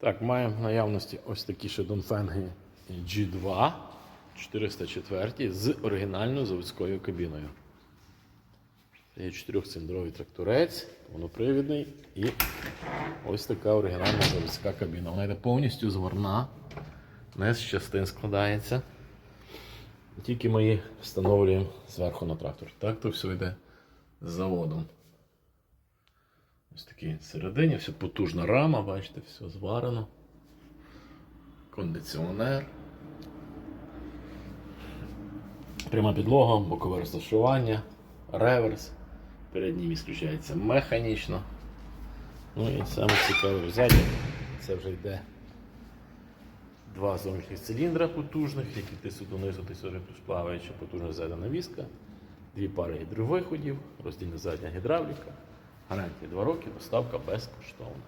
Так, маємо в наявності ось такі ще Донфенги G2 404 з оригінальною заводською кабіною. Це є чотирьохциліндровий тракторець, повнопривідний і ось така оригінальна заводська кабіна. Вона йде повністю згорна, не з частин складається. Тільки ми її встановлюємо зверху на трактор. Так то все йде з заводом. Ось такий середині, все потужна рама, бачите, все зварено. Кондиціонер. Пряма підлога, бокове розташування, реверс. Передній міст включається механічно. Ну і саме цікаве ззаді, це вже йде два зовнішніх циліндра потужних, які тису донизу, тису плюс плаваюча, потужна задана віска, дві пари гідровиходів, роздільна задня гідравліка, гарантія 2 роки, доставка безкоштовна.